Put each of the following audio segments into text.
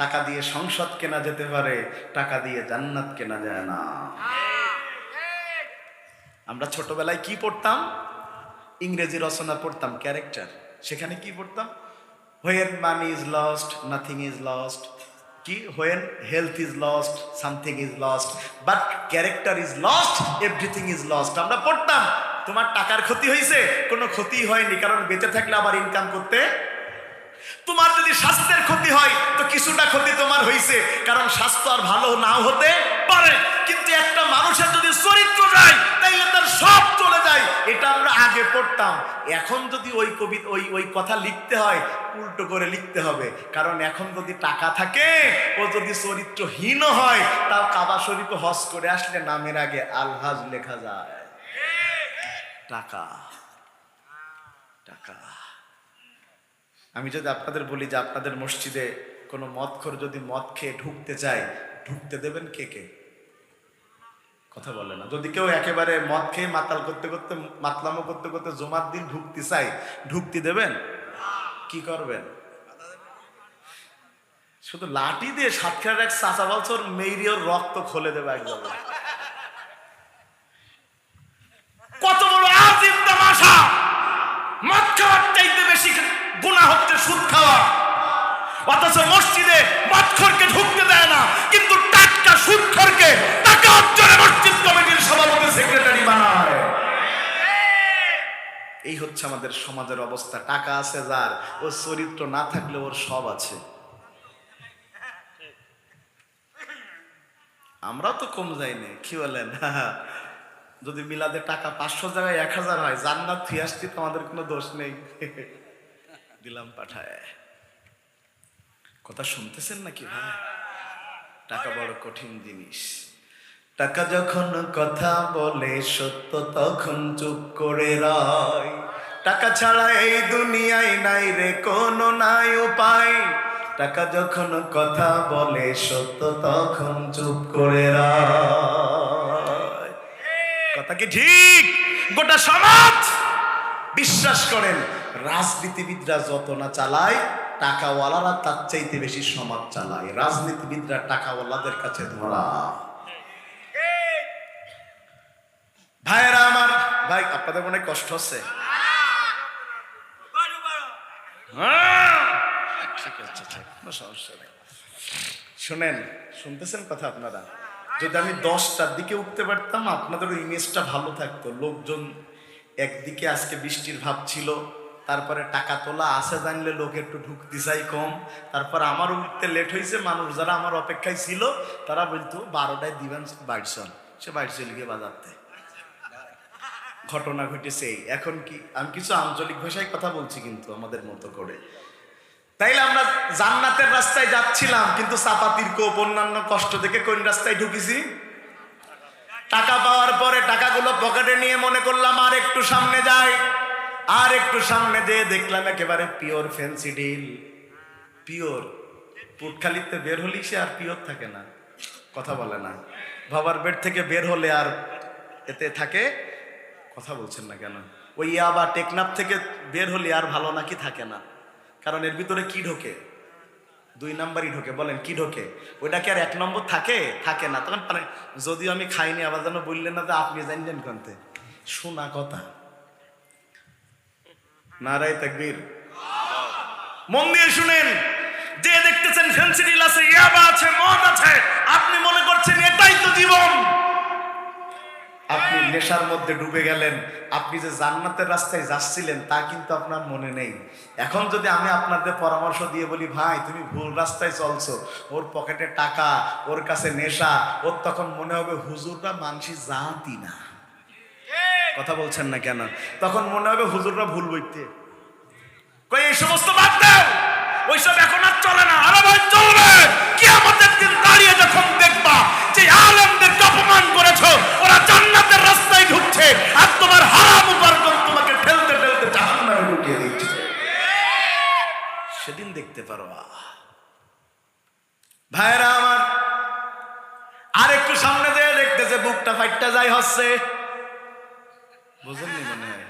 টাকা দিয়ে সংসদ কেনা যেতে পারে, টাকা দিয়ে জান্নাত কেনা যায় না। আমরা ছোটবেলায় কি পড়তাম? ইংরেজি রচনা পড়তাম, ক্যারেক্টার। সেখানে কি পড়তাম? When money is lost nothing is lost কি? When health is lost something is lost but character is lost everything is lost আমরা পড়তাম, তোমার টাকার ক্ষতি হয়েছে, কোনো ক্ষতি হয়নি, কারণ বেঁচে থাকলে আবার ইনকাম করতে তোমার যদি স্বাস্থ্যের ক্ষতি হয়, তো কিছুটা ক্ষতি তোমার হয়েছে কারণ স্বাস্থ্য আর ভালো নাও হতে পারে। কিন্তু একটা মানুষের যদি চরিত্র যায়, তাইলে তার সব চলে যায়। এটা আমরা আগে পড়তাম। এখন যদি ওই কবি, ওই ওই কথা লিখতে হয়, উল্টো করে লিখতে হবে। কারণ এখন যদি টাকা থাকে, ও যদি চরিত্রহীন হয়, তাও কাবা শরীফে হজ করে আসলে নামের আগে আলহাজ লেখা যায়। টাকা টাকা। আমি যদি আপনাদের বলি যে আপনাদের মসজিদে কোনো মদখোর যদি মদ খেয়ে ঢুকতে চায়, ঢুকতে দেবেন কে কে? কথা বলে না। যদি কেউ একেবারে মদ খেয়ে মাতাল করতে করতে, মাতলামো করতে করতে জমার দিন ঢুকতে চাই ঢুকতে দেবেন? কি করবেন? শুধু লাঠি দিয়ে সাতক্ষীরার এক চাচা বলছর মেরিওর রক্ত খোলে দেবে একদম। কত বড় আজিব তামাশা! মদ খাওয়ার চাইতে বেশি গুণা হচ্ছে সুদ খাওয়া। অথচ মসজিদে মদখোরকে ঢুকতে দেয় না, কিন্তু টাটকা সুদখোরকে টাকা অর্জনে মসজিদ কমিটির সভাপতি, সেক্রেটারি বানায়। এই হচ্ছে আমাদের সমাজের অবস্থা। টাকা আছে যার ও চরিত্র না থাকলে ওর সব আছে। আমরাও তো কম যাইনি কি বলেন? যদি মিলাদের টাকা পাঁচশো জায়গায় এক হাজার হয়, জান্নাত ফি আসছি তো আমাদের কোনো দোষ নেই। দিলাম পাঠায়। কথা শুনতেছেন নাকি ভাই? টাকা বড় কঠিন জিনিস। টাকা যখন কথা বলে, সত্য তখন চুপ করে রয়। টাকা ছাড়া এই দুনিয়ায় নাই রে, কোনো নাই উপায়। টাকা যখন কথা বলে, সত্য তখন চুপ করে কথা কি ঠিক? গোটা সমাজ বিশ্বাস করেন রাজনীতিবিদরা যত না চালায়, টাকাওয়ালারা তার চাইতে বেশি সমাজ চালায়। রাজনীতিবিদরা টাকাওয়ালাদের কাছে ধরা। ভাইয়েরা আমার, ভাই, আপনাদের মনে কষ্ট হচ্ছে। শোনেন, শুনতেছেন কথা আপনারা? যদি আমি দশটার দিকে উঠতে পারতাম আপনাদের ইমেজটা ভালো থাকতো। লোকজন একদিকে আজকে বৃষ্টির ভাব ছিল তারপরে টাকা তোলা আছে জানলে লোক একটু ঢুকতে চাই কম। তারপর আমার উঠতে লেট হয়েছে মানুষ যারা আমার অপেক্ষায় ছিল, তারা বলতো, বারোটায় দিবেন বাইরসন সে চলে গিয়ে বাজারতে। ঘটনা ঘটেছে এখন কি, আমি কিছু আঞ্চলিক ভাষায় কথা বলছি কিন্তু আমাদের মতো করে। তাইলে আমরা জান্নাতের রাস্তায় যাচ্ছিলাম, কিন্তু চাপাতির কোপ, অন্যান্য কষ্ট দেখে কোন রাস্তায় ঢুকেছি? টাকা পাওয়ার পরে টাকাগুলো পকেটে নিয়ে মনে করলাম, আর একটু সামনে যাই। আর একটু সামনে যেয়ে দেখলাম একেবারে পিওর ফ্যান্সি ডিল। পিওর। পুটখালিতে বের হলি সে আর পিওর থাকে না। কথা বলে না। বাবার বেড থেকে বের হলে আর এতে থাকে? কথা বলছেন না কেন? ওই আবার টেকনাফ থেকে বের হলে আর ভালো নাকি থাকে না? কারণ এর ভিতরে কি ঢোকে? দুই নাম্বারই ঢোকে। বলেন, কি ঢোকে? ওইটা কি আর এক নম্বর থাকে? থাকে না। তখন মানে যদিও আমি খাইনি, আবার যেন বললেন না যে আপনি জানলেন কন্তে। শোনা কথা। নারাই তাকবীর। মন দিয়ে শুনেন, যে দেখতেছেন ফেন্সিডিল আছে, ইয়াবা আছে, মদ আছে, আপনি মনে করছেন এটাই তো জীবন। আপনি নেশার মধ্যে ডুবে গেলেন, আপনি যে জান্নাতের রাস্তায় যাচ্ছিলেন, তা কিন্তু আপনার মনে নেই। এখন যদি আমি আপনাদের পরামর্শ দিয়ে বলি, ভাই, তুমি ভুল রাস্তায় চলছো, ওর পকেটে টাকা, ওর কাছে নেশা, ওর তখন মনে হবে হুজুরটা মানসি জাতি না। কথা বলছেন না কেন? তখন মনে হবে হুজুররা ভুল বইতে কই, এই সমস্ত বাদ দাও ওইসব এখন আর চলে না। আরে ভাই চলবে। কি আমাদের দিন দাঁড়িয়ে যখন দেখবা যে আলেমদেরকে অপমান করেছ, ওরা জান্নাতের রাস্তায় ঢুকছে আর তোমার হারাম উপার্জন তোমাকে ঠেলতে ঠেলতে জাহান্নামে ঢুকিয়ে দিচ্ছে। সেদিন দেখতে পারবা ভাইরা আমার আর একটু সামনে দিয়ে দেখতেছে, বুকটা ফাইটটা যাই হচ্ছে। বুঝেননি মনে হয়?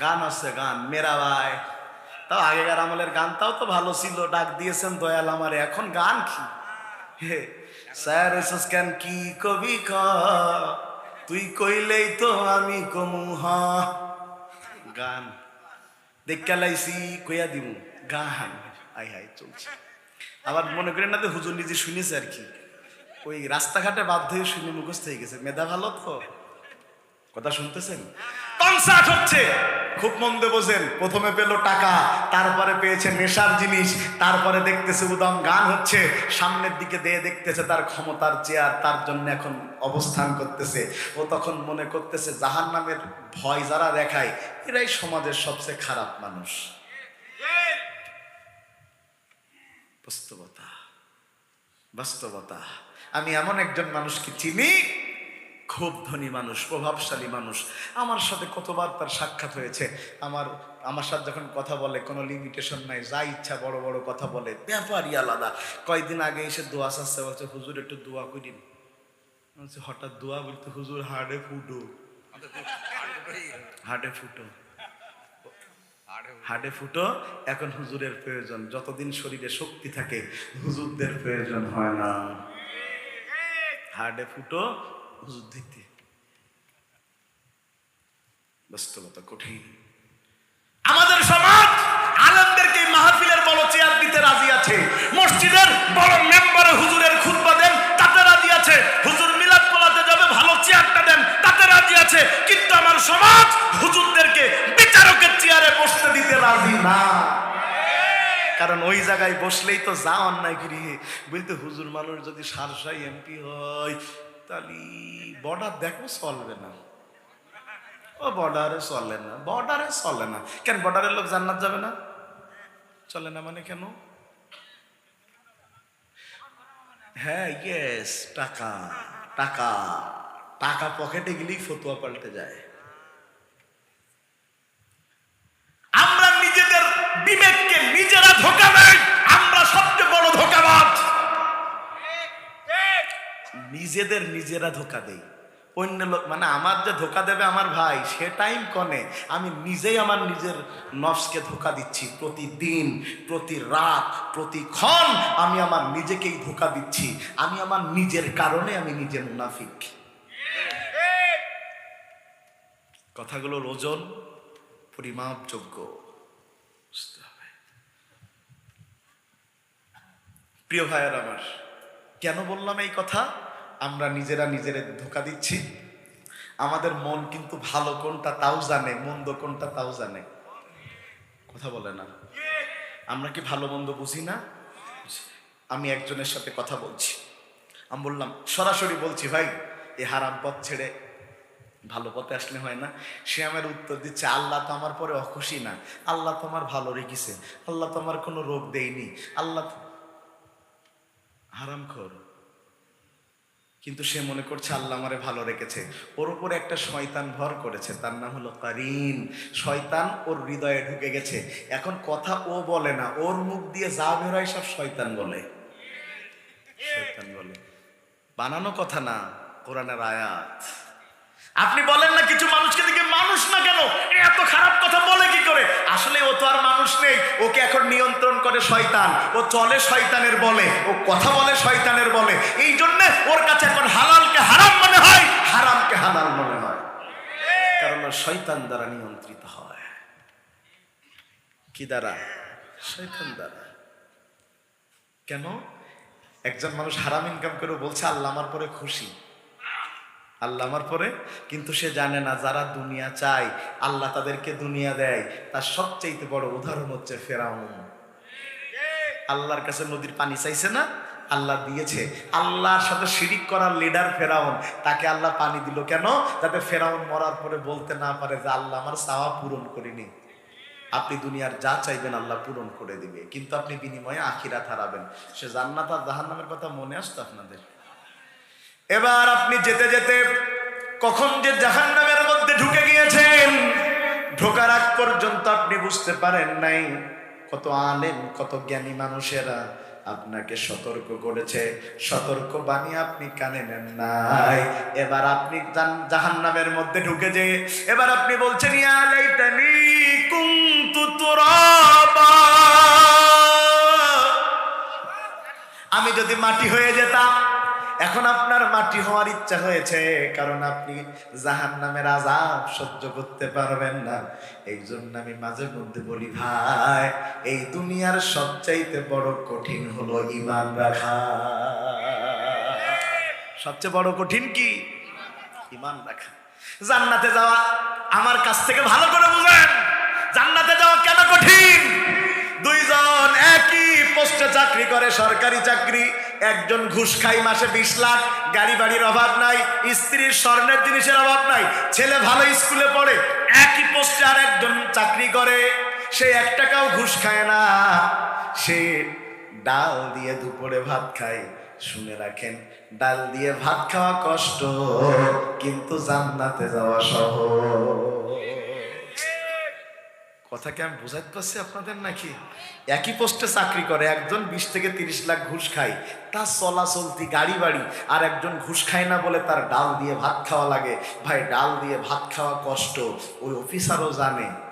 গান আছে, গান। মেরা ভাই, তাও আগেকার আমলের গানটাও তো ভালো ছিল। ডাক দিয়েছেন দয়াল আমার। এখন গান কি? স্যার এসেস কেন? কি কবি ক? তুই কইলেই তো আমি কমু হ। গান। দেখা লাইছি, কইয়া দিমু। গান। আই হাই, চলছে। আবার মনে করেন না যে হুজুর নিজে শুনেছে আর কি? ওই রাস্তাঘাটে বাধ্য হয়ে শুনে মুখস্থ হয়ে গেছে। মেধা ভালো তো? কথা শুনতেছেন? কনসার্ট হচ্ছে। খুব মন্দ বোঝেন, প্রথমে পেল টাকা, তারপরে পেয়েছে নেশার জিনিস, তারপরে দেখতেছে উদম গান হচ্ছে, সামনের দিকে দিয়ে দেখতেছে তার ক্ষমতার চেয়ার, তার জন্য এখন অবস্থান করতেছে। ও তখন মনে করতেছে জাহান নামের ভয় যারা দেখায়, এরাই সমাজের সবচেয়ে খারাপ মানুষ। বাস্তবতা। বাস্তবতা। আমি এমন একজন মানুষকে চিনি খুব ধনী মানুষ, প্রভাবশালী মানুষ। আমার সাথে কতবার তার সাক্ষাৎ হয়েছে। আমার আমার সাথে যখন কথা বলে, কোনো লিমিটেশন নাই, যা ইচ্ছা বড় বড় কথা বলে, ব্যাপারই আলাদা। কয়েকদিন আগে এসে দোয়া চাচ্ছে, বলছে, হুজুর, একটু দোয়া করিন বলছে, হঠাৎ দোয়া বলতে হুজুর হাড়ে ফুটো। হাড়ে ফুটো। হাড়ে ফুটো এখন হুজুরের প্রয়োজন। যতদিন শরীরে শক্তি থাকে, হুজুরদের প্রয়োজন হয় না। হাড়ে ফুটো হুজুর, দেখতে। বাস্তবতা কঠিন। আমাদের সমাজ, আলমদেরকে মাহফিলের বড় চেয়ার দিতে রাজি আছে। মসজিদের বড় মেম্বারে হুজুরের খুতবা দেন, তাতে রাজি আছে। হুজুর মিলাদ পোলাতে যাবে, ভালো চেয়ারটা দেন, তাতে রাজি আছে। কিন্তু আমার সমাজ, হুজুরদেরকে বিচারকের চেয়ারে বসতে দিতে রাজি না। কারণ ওই জায়গায় বসলেই তো যা অন্যায় করি। বলতে হুজুর মানুষ যদি সারসাই এমপি হয় তাহলে বর্ডার দেখো, চলবে না। ও বর্ডারে চলে না। বর্ডারে চলে না। কেন বর্ডারের লোক জান্নাত যাবে না? চলে না মানে কেন? হ্যাঁ ইয়েস টাকা। টাকা। টাকা পকেটে গেলেই ফতুয়া পাল্টে যায়। আমরা নিজেদের বিবেককে নিজেরা ধোকা দেয়। আমরা সবচেয়ে বড় ধোকাবাজ। নিজেদের নিজেরা ধোকা দেই। অন্য লোক মানে আমার যে ধোকা দেবে আমার ভাই, সে টাইম কনে আমি নিজেই আমার নিজের নফসকে ধোকা দিচ্ছি। প্রতিদিন প্রতি রাত প্রতিক্ষণ আমি আমার নিজেকেই ধোকা দিচ্ছি। আমি আমার নিজের কারণে আমি নিজে মুনাফিক। কথাগুলোর ওজন পরিমাপযোগ্য। প্রিয় ভাইয়ের আমার, কেন বললাম এই কথা? আমরা নিজেরা নিজের ধোকা দিচ্ছি। আমাদের মন কিন্তু ভালো কোনটা তাও জানে, মন্দ কোনটা তাও জানে। কথা বলে না। আমরা কি ভালো মন্দ বুঝি না? আমি একজনের সাথে কথা বলছি। আমি বললাম, সরাসরি বলছি, ভাই, এ হারাম পথ ছেড়ে ভালো পথে আসলে হয় না। সে আমার উত্তর দিচ্ছে, আল্লাহ তো আমার পরে অখুশি না। আল্লাহ তো আমার ভালো রেখেছে। আল্লাহ তো আমার কোনো রোগ দেয়নি। আল্লাহ হারাম খোর কিন্তু সে মনে করছে আল্লাহ আমারে ভালো রেখেছে। ওর উপরে একটা শয়তান ভর করেছে, তার নাম হলো কারিন। শয়তান ওর হৃদয়ে ঢুকে গেছে। এখন কথা ও বলে না, ওর মুখ দিয়ে যা বেরোয় সব শয়তান বলে। শয়তান বলে। বানানো কথা না, কোরআনের আয়াত। আপনি বলেন না কিছু মানুষকে দেখে মানুষ না কেন এ এত খারাপ কথা বলে কি করে আসলে ও তো আর মানুষ নেই ওকে এখন নিয়ন্ত্রণ করে শয়তান। ও চলে শয়তানের বলে, ও কথা বলে শয়তানের বলে। এই জন্য ওর কাছে এখন হালালকে হারাম মনে হয়, হারামকে হালাল মনে হয়। কারণ শয়তান দ্বারা নিয়ন্ত্রিত হয়। কি দ্বারা? শয়তান দ্বারা। কেন? একজন মানুষ হারাম ইনকাম করে বলছে, আল্লাহ আমার পরে খুশি। আল্লাহ আমার পরে? কিন্তু সে জানে না, যারা দুনিয়া চায়, আল্লাহ তাদেরকে দুনিয়া দেয়। তার সবচেয়ে বড় উদাহরণ হচ্ছে ফেরাউন। আল্লাহর কাছে নদীর পানি চাইছে না? আল্লাহ দিয়েছে। আল্লাহর সাথে শিরিক করার লিডার ফেরাউন। তাকে আল্লাহ পানি দিল কেন? যাতে ফেরাউন মরার পরে বলতে না পারে যে আল্লাহ আমার চাওয়া পূরণ করিনি। আপনি দুনিয়ার যা চাইবেন আল্লাহ পূরণ করে দিবে। কিন্তু আপনি বিনিময়ে আখিরাত হারাবেন। সে জান্নাত আর জাহান্নামের কথা মনে আসতো আপনাদের? এবার আপনি যেতে যেতে কখন যে জাহান নামের মধ্যে ঢুকে গিয়েছেন, ঢোকার আগ পর্যন্ত আপনি বুঝতে পারেন নাই কত আলেম, কত জ্ঞানী মানুষেরা আপনাকে সতর্ক করেছে। সতর্ক বাণী আপনি কানে নেন নাই। এবার আপনি জাহান নামের মধ্যে ঢুকে যে এবার আপনি বলছেন আমি যদি মাটি হয়ে যেতাম এখন আপনার মাটি হওয়ার ইচ্ছা হয়েছে, কারণ আপনি জাহান নামের আজাব সহ্য করতে পারবেন না। এই জন্য আমি মাঝে মধ্যে বলি, ভাই, এই দুনিয়ার সবচাইতে বড় কঠিন হলো ইমান রাখা। সবচেয়ে বড় কঠিন কি? ইমান রাখা। জান্নাতে যাওয়া আমার কাছ থেকে ভালো করে বুঝেন। জান্নাতে যাওয়া কেন কঠিন? দুইজন একই পোস্টে চাকরি করে, সরকারি চাকরি। একজন ঘুষ খাই মাসে বিশ লাখ, গাড়ি বাড়ির অভাব নাই, স্ত্রীর স্বর্ণের জিনিসের অভাব নাই, ছেলে ভালো স্কুলে পড়ে, একই পোস্টে আর একজন চাকরি করে। সে এক টাকাও ঘুষ খায় না। সে ডাল দিয়ে দুপুরে ভাত খায়, শুনে রাখেন, ডাল দিয়ে ভাত খাওয়া কষ্ট, কিন্তু জান্নাতে যাওয়া সহজ। কথা কি আমি বোঝাতে পারছি আপনাদের নাকি? একই পোস্টে চাকরি করে, একজন বিশ থেকে তিরিশ লাখ ঘুষ খায়, তার চলাচলতি গাড়ি বাড়ি, আর একজন ঘুষ খায় না বলে তার ডাল দিয়ে ভাত খাওয়া লাগে। ভাই, ডাল দিয়ে ভাত খাওয়া কষ্ট, ওই অফিসারও জানে।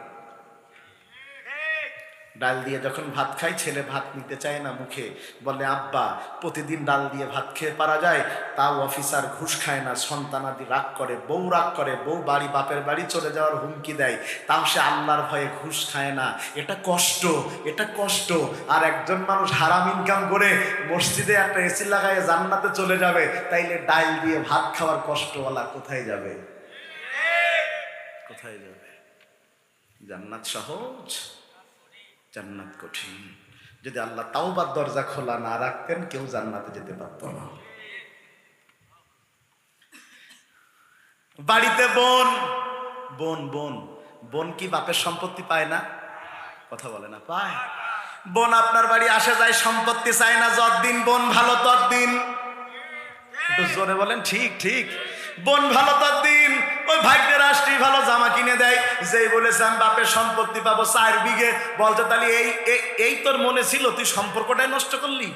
ডাল দিয়ে যখন ভাত খাই ছেলে ভাত নিতে চায় না মুখে। বলে, আব্বা, প্রতিদিন ডাল দিয়ে ভাত খেয়ে পারা যায়? তাও অফিসার ঘুষ খায় না সন্তানাদি রাগ করে, বউ রাগ করে, বউ বাড়ি, বাপের বাড়ি চলে যাওয়ার হুমকি দেয়। তাও সে আল্লাহর ভয়ে ঘুষ খায় না। এটা কষ্ট এটা কষ্ট। আর একজন মানুষ হারাম ইনকাম করে মসজিদে একটা এসি লাগায় জান্নাতে চলে যাবে, তাইলে ডাল দিয়ে ভাত খাওয়ার কষ্টওয়ালা কোথায় যাবে? কোথায় যাবে? জান্নাত সহজ? জান্নাত কঠিন। যদি আল্লাহ তাওবার দরজা খোলা না রাখতেন, কেউ জান্নাতে যেতে পারত না। বাড়িতে বোন বোন বোন। বোন কি বাপের সম্পত্তি পায় না? কথা বলে না, পায়। বোন আপনার বাড়ি আসে যায়, সম্পত্তি চায় না, যতদিন বোন ভালো ততদিন। একটু জোরে বলেন, ঠিক ঠিক। বোন ভালো তার দিন ভাগ্যের ভালো জামা কিনে দেয়। যেই বাপের সম্পত্তি পাবো চার বিঘে। বলতে তাহলে এই, এই- তোর মনে ছিল, তুই সম্পর্কটাই নষ্ট করলি?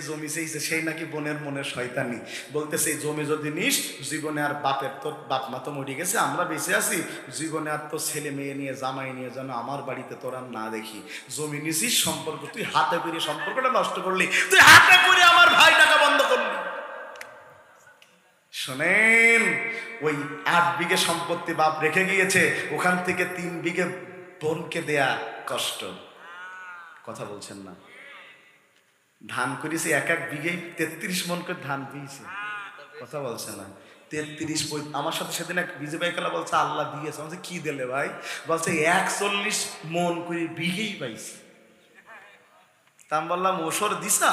জমি সেই নাকি বোনের শয়তানি। বলতে সেই জমি যদি নিস, জীবনে আর বাপের তোর বাপ মা তো মরে গেছে, আমরা বেঁচে আছি। জীবনে আর তোর ছেলে মেয়ে নিয়ে, জামাই নিয়ে যেন আমার বাড়িতে তোর আর না দেখি। জমি নিছিস, সম্পর্ক, তুই হাতে করে সম্পর্কটা নষ্ট করলি। তুই হাতে করে আমার ভাই শোনেন, ওই আট বিঘে সম্পত্তি বাপ রেখে গিয়েছে, ওখান থেকে তিন বিঘে বোনকে দেয়া কষ্ট। কথা বলছেন না। ধান করেছে এক এক বিঘে তেত্রিশ মন করে ধান পেয়েছে কথা বলছে না। তেত্রিশ আমার সাথে সেদিন এক বিজে ভাই খেলা বলছে, আল্লাহ দিয়েছে। বলছে, কি দিলে ভাই? বলছে, একচল্লিশ মন করে বিঘেই পাইছে। তা আমি বললাম ওসর দিছা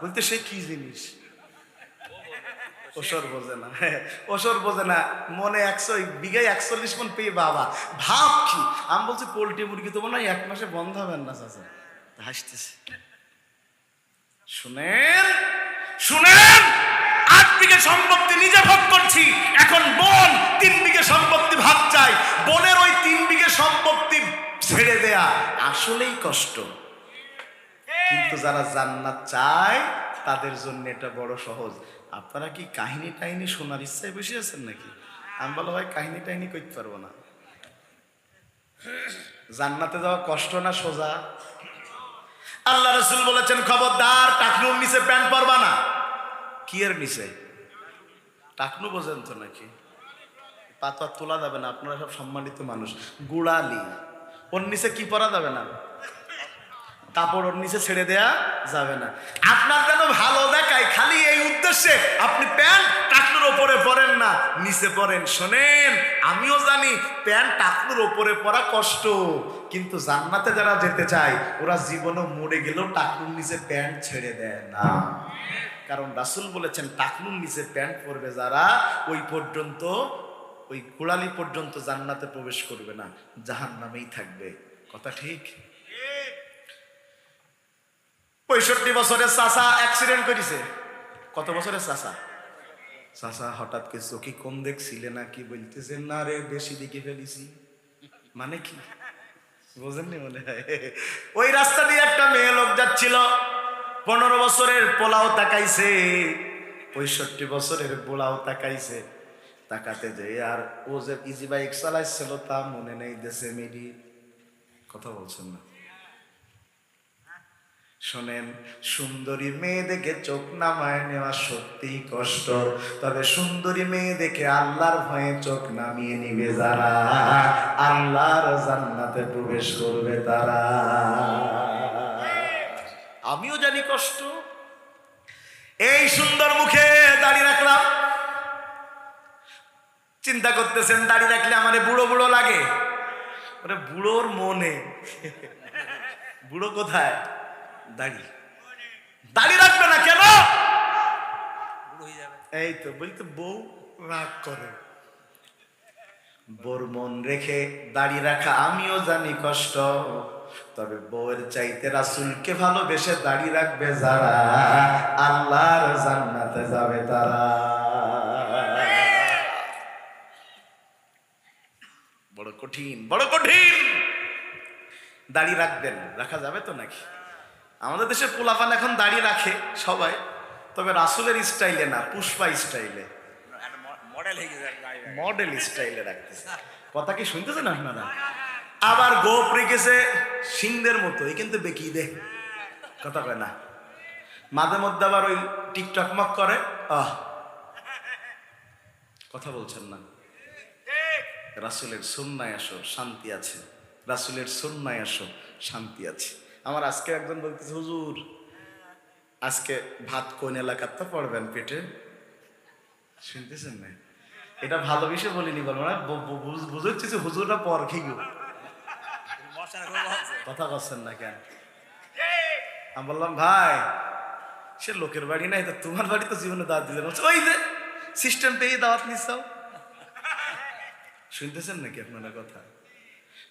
বলতে সে কি জিনিস? ওসর বোঝে না। ওসর বোঝে না, মনে একশো, বিঘায় একচল্লিশ মন পেয়ে বাবা। ভাব কি? আমি বলছি পোল্ট্রি মুরগি তো মনে হয় এক মাসে বন্ধ হবেন না চাচা। হাসতেছে। শুনেন শুনেন, আট বিঘে সম্পত্তি নিজে ভোগ করছি। এখন বোন তিন বিঘে সম্পত্তি ভাগ চাই। বোনের ওই তিন বিঘে সম্পত্তি ছেড়ে দেয়া আসলেই কষ্ট। কিন্তু যারা জান্নাত চায়, তাদের জন্য এটা বড় সহজ। আপনারা কি কাহিনী টাহিনী শোনার ইচ্ছায় বসে আছেন নাকি? আমি বলো ভাই, কাহিনী টাহিনী করতে পারব না। জান্নাতে যাওয়া কষ্ট না সোজা? আল্লাহ রসুল বলেছেন, খবরদার, টাকনুর নিচে প্যান্ট পরবা না। কি এর নিচে? টাকনু বোঝেন তো নাকি? পাতা তোলা যাবে না, আপনারা সব সম্মানিত মানুষ। গুড়ালি। ওর নিচে কি পরা যাবে না? কাপড় ওর নিচে ছেড়ে দেয়া যাবে না। আপনার কেন ভালো দেখায়? খালি এই উদ্দেশ্যে আপনি প্যান্ট টাকলুর ওপরে পরেন না, নিচে পরেন। শোনেন, আমিও জানি প্যান্ট টাকলুর ওপরে পরা কষ্ট, কিন্তু জান্নাতে যারা যেতে চায়, ওরা জীবনে মরে গেলেও টাকলুর নিচে প্যান্ট ছেড়ে দেয় না। কারণ রাসুল বলেছেন, টাকলুর নিচে প্যান্ট পরবে যারা, ওই পর্যন্ত, ওই গোড়ালি পর্যন্ত জান্নাতে প্রবেশ করবে না জাহান নামেই থাকবে। কথা ঠিক? পঁয়ষট্টি বছরের চাষা অ্যাক্সিডেন্ট করেছে। কত বছরের চাষা চাষা হঠাৎ করে চোখে কম দেখছিলে না কি বলতেছে? না রে, বেশি দিকে ফেলিছি। মানে কি? বোঝেননি মনে হয়? ওই রাস্তা দিয়ে একটা মেয়ে লোক যাচ্ছিল। পনেরো বছরের পোলাও তাকাইছে। পঁয়ষট্টি বছরের পোলাও তাকাইছে। তাকাতে যে আর ও যে ইজি বাইক চালাইছিল তা মনে নেই দেশে মেরি কথা বলছেন না। শোনেন, সুন্দরী মেয়ে দেখে চোখ নামায় নেওয়া সত্যিই কষ্ট। তবে সুন্দরী মেয়ে দেখে আল্লাহর ভয়ে চোখ নামিয়ে নিবে যারা। আল্লাহর জান্নাতে প্রবেশ করবে তারা। আমিও জানি কষ্ট। এই সুন্দর মুখে দাঁড়িয়ে রাখলাম। চিন্তা করতেছেন দাঁড়িয়ে রাখলে আমারে বুড়ো বুড়ো লাগে? বুড়োর মনে। বুড়ো কোথায়? দাড়ি দাড়ি রাখবে না কেন? এই তো, বলতে বউ রাগ করে। বোর মন রেখে দাড়ি রাখা আমিও জানি কষ্ট। তবে বউয়ের চাইতে রাসুলকে ভালোবেসে দাড়ি রাখবে যারা, আল্লাহর জান্নাতে যাবে তারা। বড় কঠিন বড় কঠিন। দাড়ি রাখবেন, রাখা যাবে তো নাকি? আমাদের দেশে পোলাপান এখন দাঁড়িয়ে রাখে সবাই তবে রাসুলের স্টাইলে না পুষ্পা স্টাইলে। মডেল স্টাইলে রাখতেছে। কথা কি শুনতেছেন আপনারা? আবার গোপ রেখেছে সিংদের মতো এই কিন্তু বেকি দে। কথা কয় না। মাঝে মধ্যে আবার ওই টিকটক মক করে আহ। কথা বলছেন না। রাসুলের সুন্নায় আসো শান্তি আছে। রাসুলের সুন্নায় আসো শান্তি আছে। আমার আজকে একজন বলতেছে হুজুর আজকে ভাত কোন এলাকার তো পড়বেন পেটে? শুনতেছেন না? এটা ভালো বিষয় বলিনি বলব না বুঝেছি যে হুজুরটা পর খেয়ে কথা করছেন না কেন? আমি বললাম ভাই সে লোকের বাড়ি নাই তা তোমার বাড়ি তো জীবনে দাওয়াত দিলে বলছে, ওই যে সিস্টেম পেয়ে দাওয়াত নিচ্ছাও শুনতেছেন নাকি আপনারা কথা?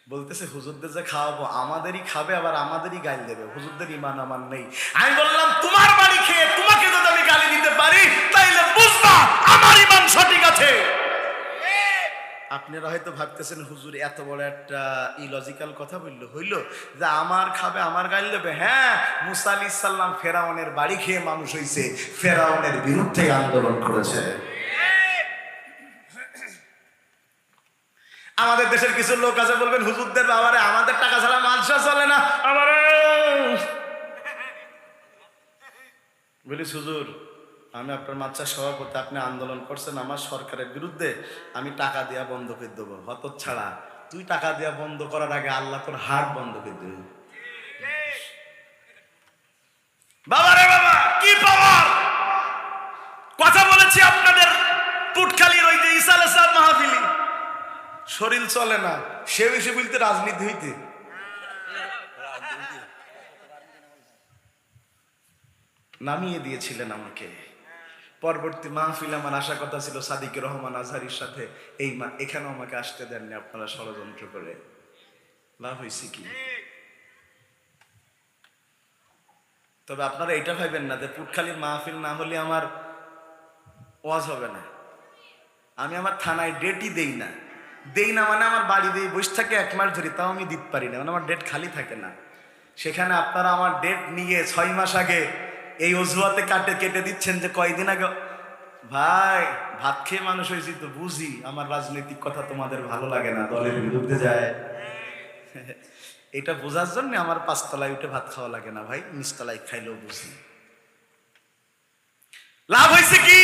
বলতেছে, হুজুরদের যে খাওয়াবো, আমাদেরই খাবে, আবার আমাদেরই গাল দেবে। হুজুরদের ইমান আমার নেই। আমি বললাম, তোমার বাড়ি খেয়ে তোমাকে যদি আমি গালি দিতে পারি, তাইলে বুঝবা আমার ইমান সঠিক আছে। আপনারা হয়তো ভাবতেছেন, হুজুর, এত বড় একটা ইলজিক্যাল কথা বলল, হইল যে আমার খাবে, আমার গাল দেবে? হ্যাঁ মুসা আলি সাল্লাম ফেরাউনের বাড়ি খেয়ে মানুষ হইছে। ফেরাউনের বিরুদ্ধে আন্দোলন করেছে। আমাদের দেশের কিছু লোক আছে বলবেন হুজুরদের বাবারে আমাদের টাকা ছাড়া মালসা চলে না। আমার! বলিস হুজুর আমি আপনার মাচ্চা সভাপতি আপনি আন্দোলন করছেন আমার সরকারের বিরুদ্ধে আমি টাকা দেওয়া বন্ধ করে দেবো হত ছাড়া তুই টাকা দেওয়া বন্ধ করার আগে আল্লাহ তোর হাট বন্ধ করে দেবে বাবা রে বাবা কি পাওয়ার? কথা বলেছি আপনাদের পুটখালির ওই যে ইসাল মাহফিলি। শরীর চলে না, সে এসে বলতে রাজনীতি হইতে। নামিয়ে দিয়েছিলেন আমাকে। পরবর্তী মাহফিল আমার আশা কথা ছিল সাদিক রহমান আজহারির সাথে। এই মা, এখানেও আমাকে আসতে দেননি আপনারা ষড়যন্ত্র করে। লাভ হয়েছে কি? তবে আপনারা এটা ভাবেন না যে পুটখালির মাহফিল না হলে আমার ওয়াজ হবে না। আমি আমার থানায় ডেটই দেই না। দেই না মানে আমার বাড়ি দিয়ে বসে থাকে এক মাস ধরে, তাও আমি দিতে পারি না মানে আমার ডেট খালি থাকে না। সেখানে আপনারা আমার ডেট নিয়ে ছয় মাস আগে এই অজুহাতে কাটে, কেটে দিচ্ছেন যে কয়দিন আগে, ভাই, ভাত খেয়ে মানুষ হয়েছি তো বুঝি, আমার রাজনৈতিক কথা তোমাদের ভালো লাগে না, দলের বিরুদ্ধে যায়। এটা বোঝার জন্য আমার পাঁচতলায় উঠে ভাত খাওয়া লাগে না ভাই, নিচতলায় খাইলেও বুঝি। লাভ হয়েছে কি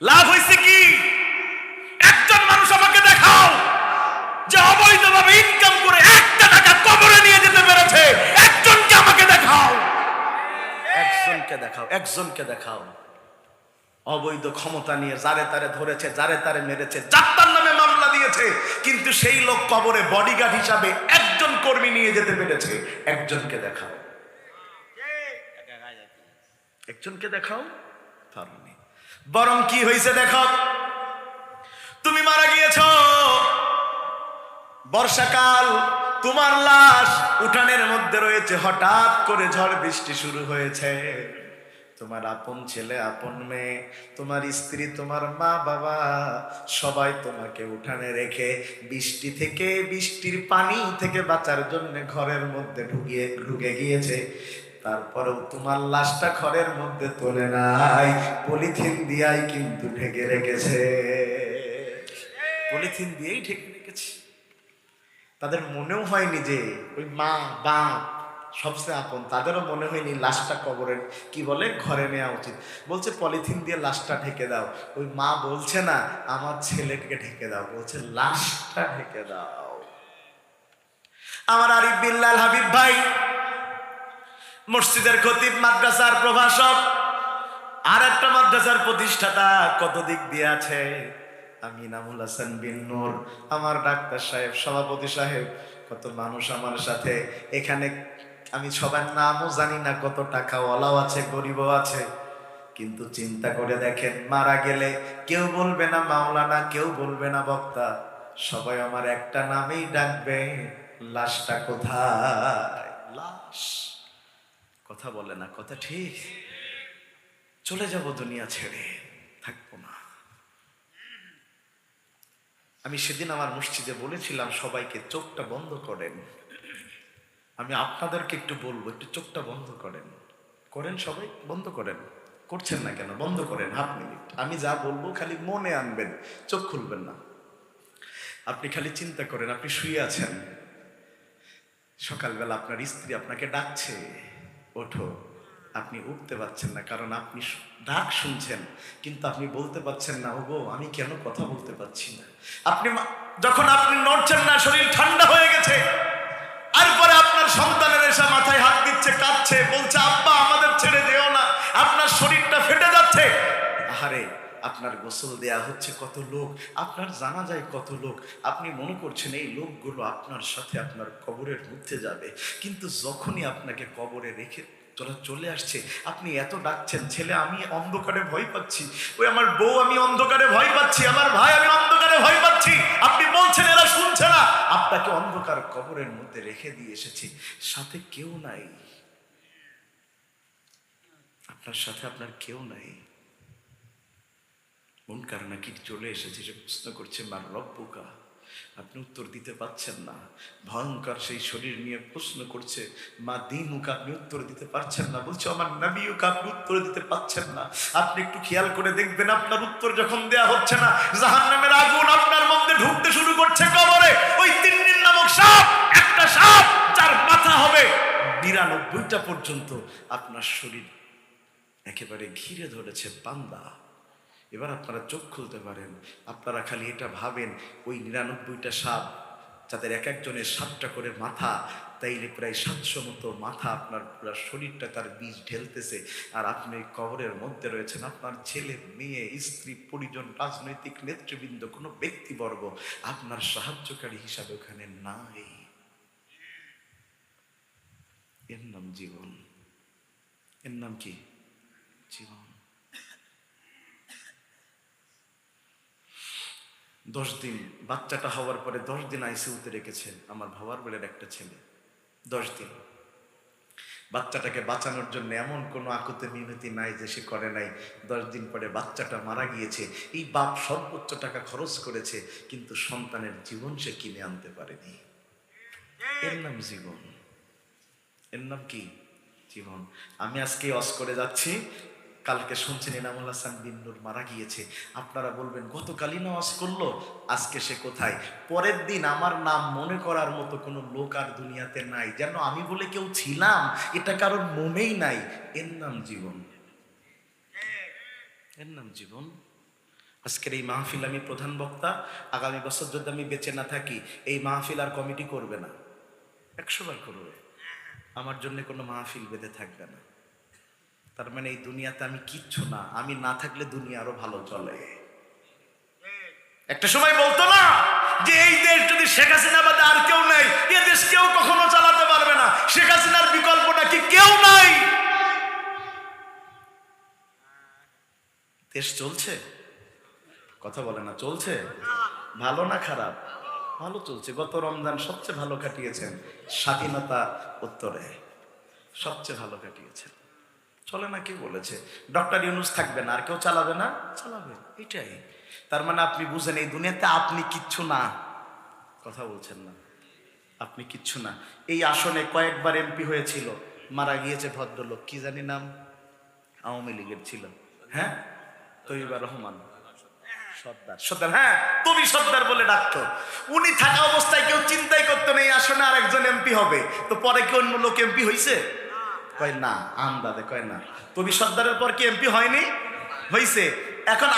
লাভ হয়েছে কি একজন মানুষ আমাকে দেখাও যে অবৈধভাবে ইনকাম করে একটা টাকা কবরে নিয়ে যেতে পেরেছে একজনকে আমাকে দেখাও একজনকে দেখাও একজনকে দেখাও। অবৈধ ক্ষমতা নিয়ে যারে তারে ধরেছে, যারে তারে মেরেছে, যাত্রার নামে মামলা দিয়েছে, কিন্তু সেই লোক কবরে বডিগার্ড হিসাবে একজন কর্মী নিয়ে যেতে পেরেছে। একজনকে দেখাও। একজনকে দেখাও? বরং কি হয়েছে দেখো তুমি মারা গিয়েছ। বর্ষাকাল, তোমার লাশ উঠানের মধ্যে রয়েছে। হঠাৎ করে ঝড় বৃষ্টি শুরু হয়েছে। তোমার আপন ছেলে, আপন মেয়ে, তোমার স্ত্রী, তোমার মা বাবা, সবাই তোমাকে উঠানে রেখে বৃষ্টি থেকে বৃষ্টির পানি থেকে বাঁচার জন্য ঘরের মধ্যে ঢুকিয়ে, ঢুকে গিয়েছে। তারপরেও তোমার লাশটা ঘরের মধ্যে তোলে নাই, পলিথিন দিয়াই কিন্তু ঢেকে রেখেছে। পলিথিন দিয়েই ঢেকে রেখেছে। তাদের মনেও হয়নি যে ওই মা, বাপ সবচেয়ে আপন, তাদেরও মনে হয়নি লাশটা কবরের কি বলে, ঘরে নেওয়া উচিত। বলছে, পলিথিন দিয়ে লাশটা ঢেকে দাও। ওই মা বলছে না, আমার ছেলেটিকে ঢেকে দাও। বলছে, লাশটা ঢেকে দাও। আমার আরিফ বিল্লাল হাবিব ভাই, মসজিদের খতিব, মাদ্রাসার প্রভাষক, আর একটা মাদ্রাসার প্রতিষ্ঠাতা কত দিক দিয়ে আছে? আমি নামুল হাসান বিন নূর, আমার ডাক্তার সাহেব, সভাপতি সাহেব, কত মানুষ আমার সাথে। এখানে আমি সবার নামও জানি না কত টাকা ওলাও আছে, গরিবও আছে। কিন্তু চিন্তা করে দেখেন, মারা গেলে কেউ বলবে না মাওলানা, কেউ বলবে না বক্তা। সবাই আমার একটা নামেই ডাকবে, লাশটা কোথায়? লাশ। কথা বলে না, কথা ঠিক। চলে যাব দুনিয়া ছেড়ে, থাকব না। আমি সেদিন আমার মসজিদে বলেছিলাম, সবাইকে চোখটা বন্ধ করেন। আমি আপনাদেরকে একটু বলব, একটু চোখটা বন্ধ করেন। করেন সবাই? বন্ধ করেন। করছেন না কেন? বন্ধ করেন, হাফ মিনিট। আমি যা বলব খালি মনে আনবেন, চোখ খুলবেন না। আপনি খালি চিন্তা করেন, আপনি শুয়ে আছেন। সকালবেলা আপনার স্ত্রী আপনাকে ডাকছে, ওঠো। আপনি উঠতে পারছেন না, কারণ আপনি ডাক শুনছেন, কিন্তু আপনি বলতে পারছেন না, ওগো, আমি কেন কথা বলতে পারছি না? আপনি যখন আপনি নড়ছেন না, শরীর ঠান্ডা হয়ে গেছে। সন্তানের এসে মাথায় হাত দিচ্ছে, কাঁদছে, বলছে, আব্বা, আমাদের ছেড়ে দেও না। আপনার শরীরটা ফেটে যাচ্ছে। আহারে, আপনার গোসল দেয়া হচ্ছে কত লোক, আপনার জানা যায় কত লোক। আপনি মনে করছেন এই লোকগুলো আপনার সাথে আপনার কবরের মধ্যে যাবে, কিন্তু যখনই আপনাকে কবরে রেখে তোরা চলে আসছে। আপনি এত ডাকছেন, ছেলে, আমি অন্ধকারে ভয় পাচ্ছি। ওই আমার বউ, আমি অন্ধকারে ভয় পাচ্ছি। আমার ভাই, আমি অন্ধকারে ভয় পাচ্ছি। আপনি বলছেন, এরা শুনছে না। আপনাকে অন্ধকার কবরের মধ্যে রেখে দিয়ে এসেছি। সাথে কেউ নাই। আপনার সাথে আপনার কেউ নাই। মন কারণে কি চলে এসেছে, সে প্রশ্ন করছে মার রব্বুকা আপনি উত্তর দিতে পারছেন না। ভয়ঙ্কর সেই শরীর নিয়ে প্রশ্ন করছে, মা দিনুক, আপনি উত্তর দিতে পারছেন না। বলছে, আমার নবীকে আপনি উত্তর দিতে পারছেন না। আপনি একটু খেয়াল করে দেখবেন, আপনার উত্তর যখন দেয়া হচ্ছে না জাহান নামের আগুন আপনার মধ্যে ঢুকতে শুরু করছে কবরে। ওই তিন দিন নামক সাপ, একটা সাপ, যার মাথা হবে নিরানব্বইটা পর্যন্ত আপনার শরীর একেবারে ঘিরে ধরেছে পান্দা এবার আপনারা চোখ খুলতে পারেন। আপনারা খালি এটা ভাবেন, ওই নিরানব্বইটা সাপ, যাদের এক একজনের সাতটা করে মাথা, তাইলে প্রায় সাতশো মতো মাথা আপনার পুরো শরীরটা তার বীজ ঢেলতেছে। আর আপনি কবরের মধ্যে রয়েছেন, আপনার ছেলে, মেয়ে, স্ত্রী, পরিজন, রাজনৈতিক নেতৃবৃন্দ, কোনো ব্যক্তিবর্গ, আপনার সাহায্যকারী হিসাবে ওখানে নাই। এর নাম জীবন। এর নাম কি? জীবন। দশ দিন, বাচ্চাটা হওয়ার পরে দশ দিন আইসিউতে রেখেছেন আমার ভাবার বেলের একটা ছেলে, দশ দিন। বাচ্চাটাকে বাঁচানোর জন্য এমন কোনো আকুতে মিনতি নাই যে সে করে নাই। দশ দিন পরে বাচ্চাটা মারা গিয়েছে, এই বাপ সর্বোচ্চ টাকা খরচ করেছে, কিন্তু সন্তানের জীবন সে কিনে আনতে পারেনি। এর নাম জীবন। এর নাম কি? জীবন। আমি আজকে অস করে যাচ্ছি কালকে শুনছেন ইনামুল হাসান বিন্নুর মারা গিয়েছে। আপনারা বলবেন, গতকালই নামাজ করল, আজকে সে কোথায়? পরের দিন আমার নাম মনে করার মতো কোনো লোক আর দুনিয়াতে নাই। যেন আমি বলে কেউ ছিলাম, এটা কারোর মনেই নাই। এর নাম জীবন। এর নাম জীবন? আজকের এই মাহফিল আমি প্রধান বক্তা। আগামী বছর যদি আমি বেঁচে না থাকি, এই মাহফিল আর কমিটি করবে না। একশোবার করবে। আমার জন্য কোনো মাহফিল বেঁধে থাকবে না। তার মানে এই দুনিয়াতে আমি কিচ্ছু না, আমি না থাকলে দুনিয়া আরও ভালো চলে। একটা সময় বলতো না যে এই দেশ যদি শেখ হাসিনা বাদে আর কেউ নেই, এ দেশ কেউ কখনো চালাতে পারবে না। শেখ হাসিনার বিকল্প নাকি কেউ নাই? দেশ চলছে? কথা বলে না, চলছে? ভালো না খারাপ? ভালো চলছে। গত রমজান সবচেয়ে ভালো কাটিয়েছেন স্বাধীনতা উত্তরে। সবচেয়ে ভালো কাটিয়েছেন। চলে না কে বলেছে? ডক্টর ইউনুস থাকবে না, আর কেউ চালাবে না? চালাবে, এটাই। তার মানে আপনি বুঝেন, এই দুনিয়াতে আপনি কিচ্ছু না। কথা বলছেন না। আপনি কিচ্ছু না। এই আসনে কয়েকবার এমপি হয়েছিল, মারা গিয়েছে ভদ্রলোক। কি জানি নাম? আওয়ামী লীগের ছিল। হ্যাঁ? তৈবা রহমান। সর্দার। সর্দার হ্যাঁ তুমি সর্দার বলে ডাকতো উনি থাকা অবস্থায় কেউ চিন্তাই করতো না, এই আসনে আরেকজন এমপি হবে। তো পরে কি অন্য লোক এমপি হয়েছে কয় না আমদাদে কয় না। তুমি সর্দারের পর কি এমপি হয়নি? হয়েছে এখন